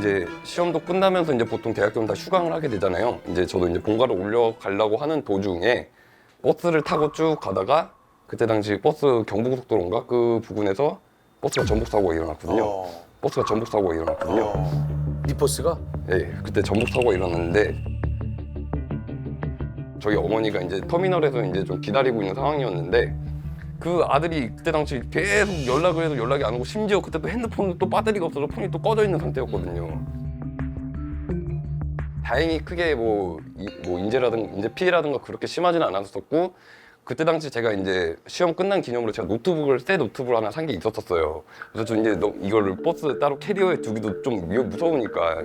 이제 시험도 끝나면서 이제 보통 대학교는 다 휴강을 하게 되잖아요. 이제 저도 이제 본가를 올려가려고 하는 도중에 버스를 타고 쭉 가다가 그때 당시 버스 경부고속도로인가 그 부근에서 버스가 전복 사고가 일어났거든요. 어. 버스가 전복 사고가 일어났거든요. 어. 리포스가 예, 그때 전복 사고가 일어났는데 저희 어머니가 이제 터미널에서 이제 좀 기다리고 있는 상황이었는데 그 아들이 그때 당시 계속 연락을 해도 연락이 안 오고 심지어 그때 또 핸드폰도 또 배터리가 없어서 폰이 또 꺼져 있는 상태였거든요. 다행히 크게 뭐, 이- 뭐 인재라든 인재 피해라든가 그렇게 심하지는 않았었고 그때 당시 제가 이제 시험 끝난 기념으로 제가 노트북을 새 노트북을 하나 산 게 있었었어요. 그래서 저 이제 너- 이거를 버스 따로 캐리어에 두기도 좀 위- 무서우니까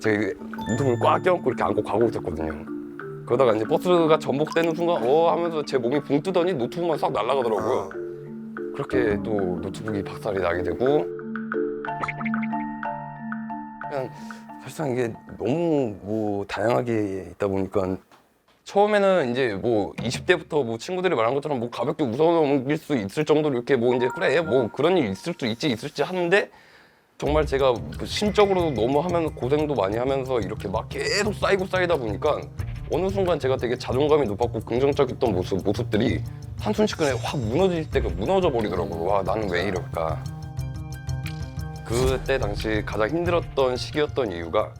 제가 이게 노트북을 꽉 껴안고 이렇게 안고 가고 있었거든요. 그러다가 이제 버스가 전복되는 순간 어 하면서 제 몸이 붕 뜨더니 노트북만 싹 날아가더라고요. 그렇게 또 노트북이 박살이 나게 되고 그냥 사실상 이게 너무 뭐 다양하게 있다 보니까 처음에는 이제 뭐 20대부터 뭐 친구들이 말한 것처럼 뭐 가볍게 웃어넘길 수 있을 정도로 이렇게 뭐 이제 그래 뭐 그런 일 있을 수 있지 있을지 하는데 정말 제가 그 심적으로 너무 하면서 고생도 많이 하면서 이렇게 막 계속 쌓이고 쌓이다 보니까 어느 순간 제가 되게 자존감이 높았고 긍정적이었던 모습, 모습들이 한순식간에 확 무너질 때가 무너져 버리더라고요. 와 나는 왜 이럴까. 그때 당시 가장 힘들었던 시기였던 이유가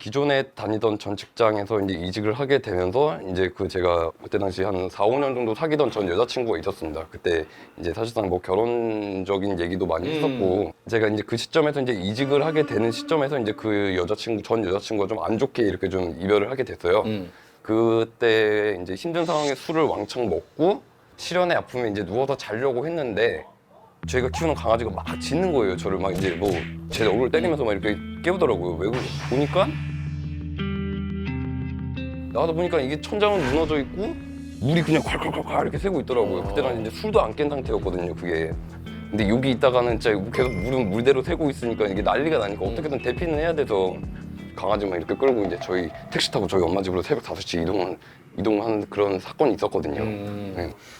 기존에 다니던 전 직장에서 이제 이직을 하게 되면서 이제 그 제가 그때 당시 한 4, 5년 정도 사귀던 전 여자친구가 있었습니다. 그때 이제 사실상 뭐 결혼적인 얘기도 많이 음. 했었고 제가 이제 그 시점에서 이제 이직을 하게 되는 시점에서 이제 그 여자친구 전 여자친구가 좀 안 좋게 이렇게 좀 이별을 하게 됐어요. 음. 그때 이제 힘든 상황에 술을 왕창 먹고 실연의 아픔에 이제 누워서 자려고 했는데 저희가 키우는 강아지가 막 짖는 거예요. 저를 막 이제 뭐 제 얼굴 때리면서 막 이렇게 깨우더라고요. 왜 그래? 보니까 나가다 보니까 이게 천장은 무너져 있고 물이 그냥 콸콸콸콸 이렇게 새고 있더라고요. 그때 는 이제 술도 안 깬 상태였거든요. 그게. 근데 여기 있다가는 진짜 계속 물은 물대로 새고 있으니까 이게 난리가 나니까 어떻게든 대피는 해야 돼서 강아지만 이렇게 끌고 이제 저희 택시 타고 저희 엄마 집으로 새벽 5시에 이동을 이동하는 그런 사건이 있었거든요. 음. 네.